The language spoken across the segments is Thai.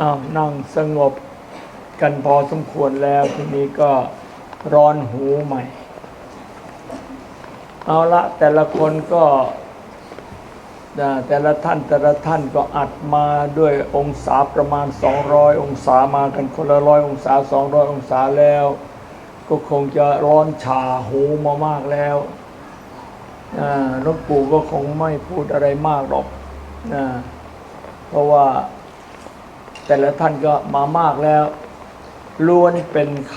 อ้าวนั่งสงบกันพอสมควรแล้วทีนี้ก็ร้อนหูใหม่ เอาละแต่ละคนก็แต่ละท่านแต่ละท่านก็อัดมาด้วยองศาประมาณ 200 องศามากันคนละร้อยองศา 200 องศาแล้ว ก็คงจะร้อนชาหูมามากแล้วอ่าหลวงปู่ก็คงไม่พูดอะไรมากหรอก เพราะว่า แต่ละท่านก็มามากแล้วล้วนเป็นค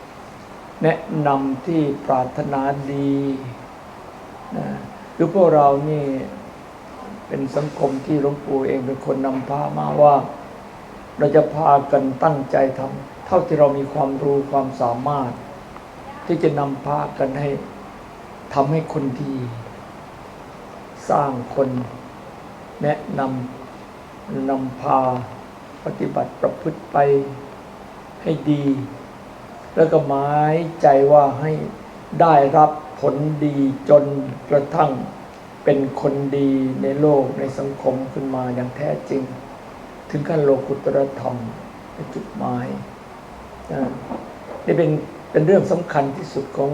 ำแนะนำที่ปรารถนาดีนะคือพวกเรานี่เป็นสังคมที่หลวงปู่เองเป็นคนนำพามาว่า เราจะพากันตั้งใจทำเท่าที่เรามีความรู้ความสามารถ ที่จะนำพากันให้ทำให้คนดี สร้างคนแนะนำนำพา ปฏิบัติประพฤติไปให้ดี แล้วก็หมายใจว่าให้ได้รับผลดีจนกระทั่งเป็นคนดีในโลกในสังคมขึ้นมาอย่างแท้จริง ถึงขั้นโลกุตรธรรมเป็นจุดหมายนะนี่เป็นเป็นเรื่องสำคัญที่สุดของ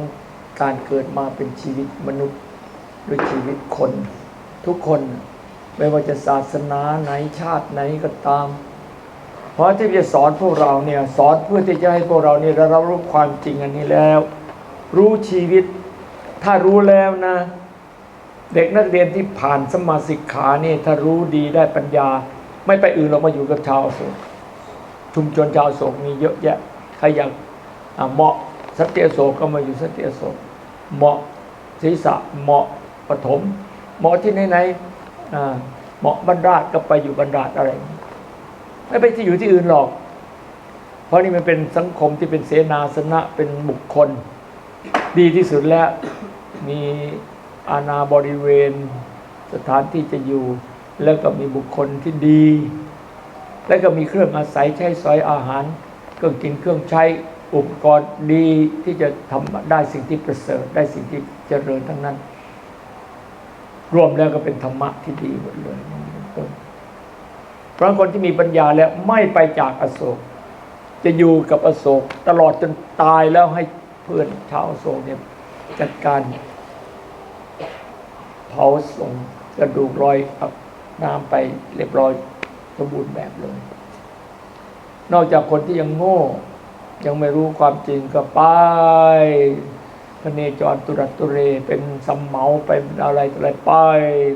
การเกิดมาเป็นชีวิตมนุษย์หรือชีวิตคน ทุกคนไม่ว่าจะศาสนาไหนชาติไหนก็ตาม เพราะที่จะสอนพวกเราเนี่ยสอนเพื่อที่จะให้พวกเราเนี่ยได้รับรู้ความจริงอันนี้แล้ว รู้ชีวิต ถ้ารู้แล้วนะ เด็กนักเรียนที่ผ่านสมาสิกขานี่ถ้ารู้ดีได้ปัญญา ไม่ไปอื่นเรามาอยู่กับชาวโศกชุมชนชาวโศกมีเยอะแยะใครอยากเหมาะสัตยอโศกก็มาอยู่สัตยอโศกเหมาะศีรษะเหมาะปฐมเหมาะที่ไหนๆอ่าเหมาะบรรดาศก็ไปอยู่บรรดาศอะไร ไม่ไปที่อยู่ที่อื่นหรอก เพราะนี่มันเป็นสังคมที่เป็นเสนาสนะเป็นบุคคล ดีที่สุดแล้ว มีอาณาบริเวณ สถานที่จะอยู่ แล้วก็มีบุคคลที่ดี แล้วก็มีเครื่องอาศัยใช้สอยอาหาร เครื่องกินเครื่องใช้อุปกรณ์ดีที่จะทำได้สิ่งที่ประเสริฐได้สิ่งที่เจริญทั้งนั้น รวมแล้วก็เป็นธรรมะที่ดีหมดเลยเป็นต้น ราะคนที่มีปัญญาแล้วไม่ไปจากอโศก จะอยู่กับอโศก ตลอดจนตายแล้วให้เพื่อนชาวอโศกเนี่ยจัดการเผาส่งกระดูกลอยเอาน้ำไปเรียบร้อยสมบูรณ์แบบเลย นอกจากคนที่ยังโง่ ยังไม่รู้ความจริงก็ไปพเนจรตุรตุเร เป็นสัมเมาไปอะไรอะไรไป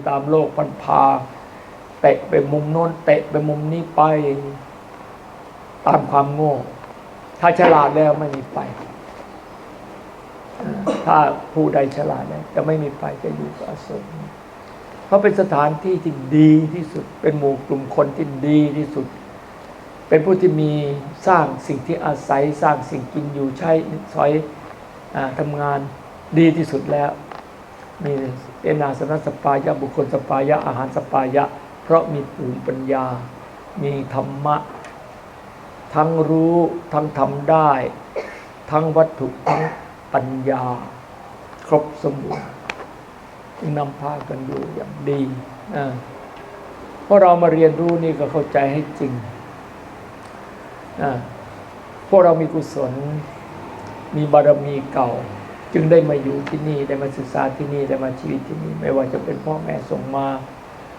ตามโลกพันพา เตะไปมุมโน้นเตะไปมุมนี้ไป ตามความโง่ ถ้าฉลาดแล้วไม่มีไป ถ้าผู้ใดฉลาดแล้วจะไม่มีไปจะอยู่กับอโศกเพราะเป็นสถานที่ที่ดีที่สุด เป็นหมู่กลุ่มคนที่ดีที่สุด เป็นผู้ที่มีสร้างสิ่งที่อาศัยสร้างสิ่งกินอยู่ใช้สอยอาทำงานดีที่สุดแล้ว มีเอนาสนะสปายะบุคคลสปายะอาหารสปายะ เพราะมีภูมิปัญญา มีธรรมะ ทั้งรู้ทั้งทำได้ ทั้งวัตถุทั้งปัญญา ครบสมบูรณ์จึงนำพากันอยู่อย่างดีเพราะเรามาเรียนรู้นี่ก็เข้าใจให้จริงพวกเรามีกุศล มีบารมีเก่า จึงได้มาอยู่ที่นี่ได้มาศึกษาที่นี่ได้มาชีวิตที่นี่ ไม่ว่าจะเป็นพ่อแม่ส่งมา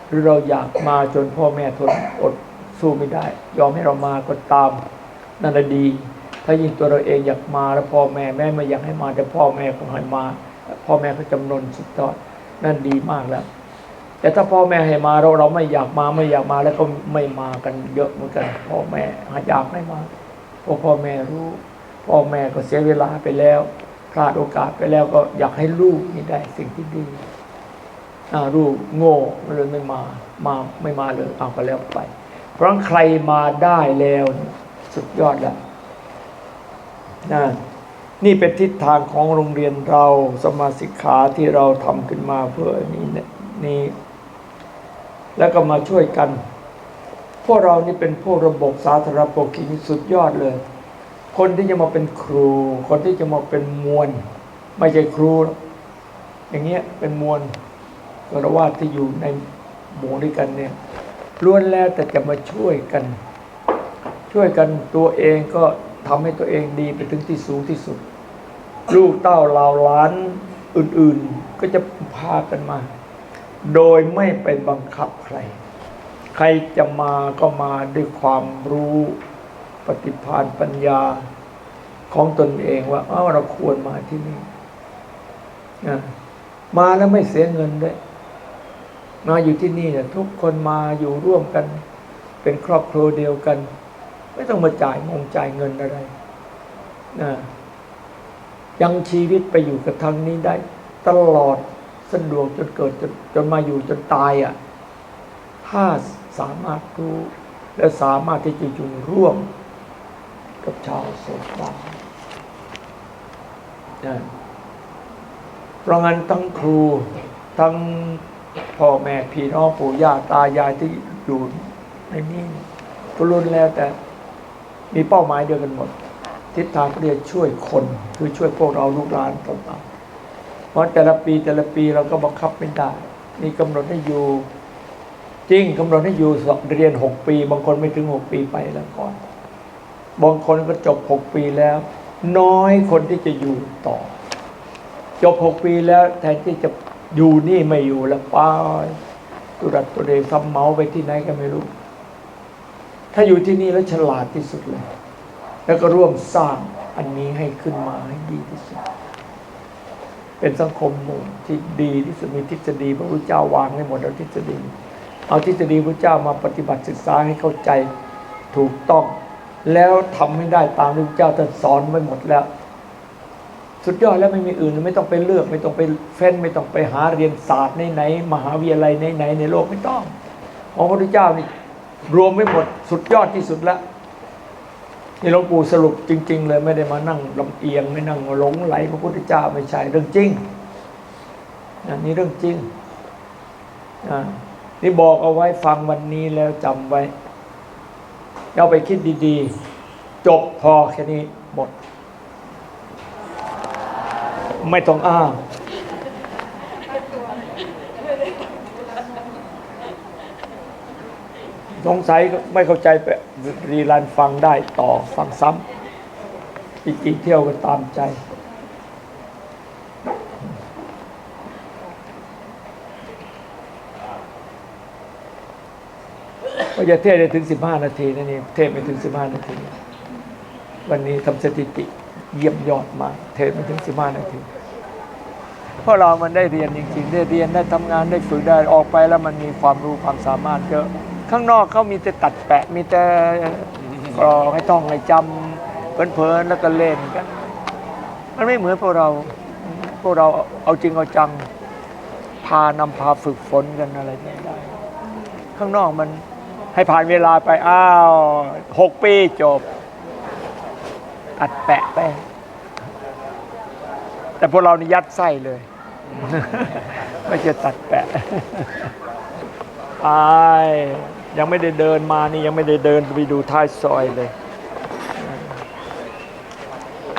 หรือเราอยากมาจนพ่อแม่ทนอดสู้ไม่ได้ ยอมให้เรามาก็ตามนั่นแหละดี ถ้ายิ่งตัวเราเองอยากมาแล้วพ่อแม่แม่ไม่อยากให้มาแต่พ่อแม่ก็ให้มา พ่อแม่ก็จำนนสุดยอดนั่นดีมากแล้ว แต่ถ้าพ่อแม่ให้มาเราเราไม่อยากมาไม่อยากมาแล้วก็ไม่มากันเยอะเหมือนกัน พ่อแม่อยากให้มาเพราะพ่อแม่รู้ พ่อแม่ก็เสียเวลาไปแล้วพลาดโอกาสไปแล้วก็อยากให้ลูกนี่ได้สิ่งที่ดี อ่าลูกโง่เลยไม่มามาไม่มาเลยเอาก็แล้วไป เพราะใครมาได้แล้วสุดยอดแล้วนะนี่เป็นทิศทางของโรงเรียนเราสมาสิกขาที่เราทำขึ้นมาเพื่อนี้เนี่ยนี่แล้วก็มาช่วยกัน พวกเรานี่เป็นพวกระบบสาธารณปกครองสุดยอดเลย คนที่จะมาเป็นครู คนที่จะมาเป็นมวล ไม่ใช่ครู อย่างเงี้ยเป็นมวล กรวาสที่อยู่ในหมู่ด้วยกันเนี่ยล้วนแล้วแต่จะมาช่วยกัน ช่วยกันตัวเองก็ทำให้ตัวเองดีไปถึงที่สูงที่สุด ลูกเต้าเหล่าหล้านอื่นๆ ก็จะพากันมา โดยไม่ไปบังคับใคร ใครจะมาก็มาด้วยความรู้ปฏิภาณปัญญาของตนเองว่าเอ้าเราควรมาที่นี่นะมาแล้วไม่เสียเงินด้วย มาอยู่ที่นี่เนี่ยทุกคนมาอยู่ร่วมกัน เป็นครอบครัวเดียวกัน ไม่ต้องมาจ่ายงงจ่ายเงินอะไรนะยังชีวิตไปอยู่กับทางนี้ได้ ตลอดสะดวกจนเกิดจนจนมาอยู่จนตายอะถ้าสามารถรู้และสามารถที่จะอยู่ร่วมกับชาวโสดได้นะเพราะงั้นทั้งครูทั้ง พ่อแม่พี่น้องปู่ย่าตายายที่อยู่ในนี้ก็ล้วนแล้วแต่มีเป้าหมายเดียวกันหมด ทิศทางเรียนช่วยคน คือช่วยพวกเราลูกหลานต่างๆเพราะแต่ละปีแต่ละปีเราก็บังคับไม่ได้ มีกำหนดให้อยู่ จริงกำหนดให้อยู่เรียนหกปี บางคนไม่ถึงหกปีไปแล้วก่อน บางคนก็จบหกปีแล้ว น้อยคนที่จะอยู่ต่อ จบหกปีแล้วแทนที่จะ อยู่นี่ไม่อยู่แล้วไป้ายตุรัสตัวเองทำเมาไปที่ไหนก็ไม่รู้ ถ้าอยู่ที่นี่แล้วฉลาดที่สุดเลย แล้วก็ร่วมสร้างอันนี้ให้ขึ้นมาให้ดีที่สุด เป็นสังคมหมู่ที่ดีที่สุดมีทฤษฎีพระพุทธเจ้าวางให้หมดแล้วทฤษฎี เอาทฤษฎีพระเจ้ามาปฏิบัติศึกษาให้เข้าใจถูกต้อง แล้วทำให้ได้ตามที่พระเจ้าตรัสสอนไว้หมดแล้ว สุดยอดแล้วไม่มีอื่นไม่ต้องไปเลือก ไม่ต้องไปเฟ้น ไม่ต้องไปหาเรียนศาสตร์ไหนๆมหาวิทยาลัยไหนๆในโลกไม่ต้องของพระพุทธเจ้านี่รวมไว้หมดสุดยอดที่สุดล้วนี่หลวงปู่สรุปจริง ๆ เลยไม่ได้มานั่งลำเอียงไม่นั่งหลงไหลพระพุทธเจ้าไม่ใช่เรื่องจริงอันนี้เรื่องจริงนี่บอกเอาไว้ฟังวันนี้แล้วจำไว้ เอาไปคิดดี ๆ จบพอแค่นี้หมด ไม่ต้องอ้างสงสัยก็ไม่เข้าใจไปรีรันฟังได้ต่อฟังซ้ำอีกกี่เที่ยวก็ตามใจว่าจะเทศได้ถึง 15 นาทีนั่นเองเทศไม่ถึง 15 นาที วันนี้ทำสถิติเยี่ยมยอดมากเทศไม่ถึง 15 นาที เพราะเรามันได้เรียนจริงๆ ได้เรียนได้ทำงานได้ฝึกได้ออกไปแล้วมันมีความรู้ความสามารถเยอะข้างนอกเขามีแต่ตัดแปะมีแต่กรอให้ท่องให้จำเพลินๆแล้วก็เล่นกันมันไม่เหมือนพวกเราพวกเราเอาจริงเอาจังพานำพาฝึกฝนกันอะไรได้ ข้างนอกมันให้ผ่านเวลาไปอ้าวหกปีจบ อัดแปะไป แต่พวกเรานี่ยัดไส้เลย ไม่ใช่ตัดแปะอายยังไม่ได้เดินมานี่ยังไม่ได้เดินไปดูท้ายซอยเลย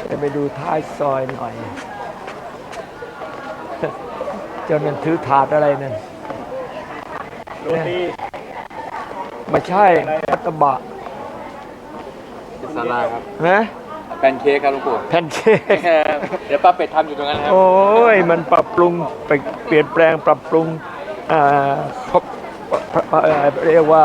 จะไปดูท้ายซอยหน่อยเจ้านั่นถือถาดอะไรนั่นโรตีไม่ใช่มัตตบะซาลาครับนะ แพนเค้กครับหลุงปู่ แพนเค้ก เดี๋ยวป้าเป็ดทำอยู่ตรงนั้นครับ โอ้ยมันปรับปรุงไปเปลี่ยนแปลงปรับปรุงอ่าครบเอ่อเรียกว่า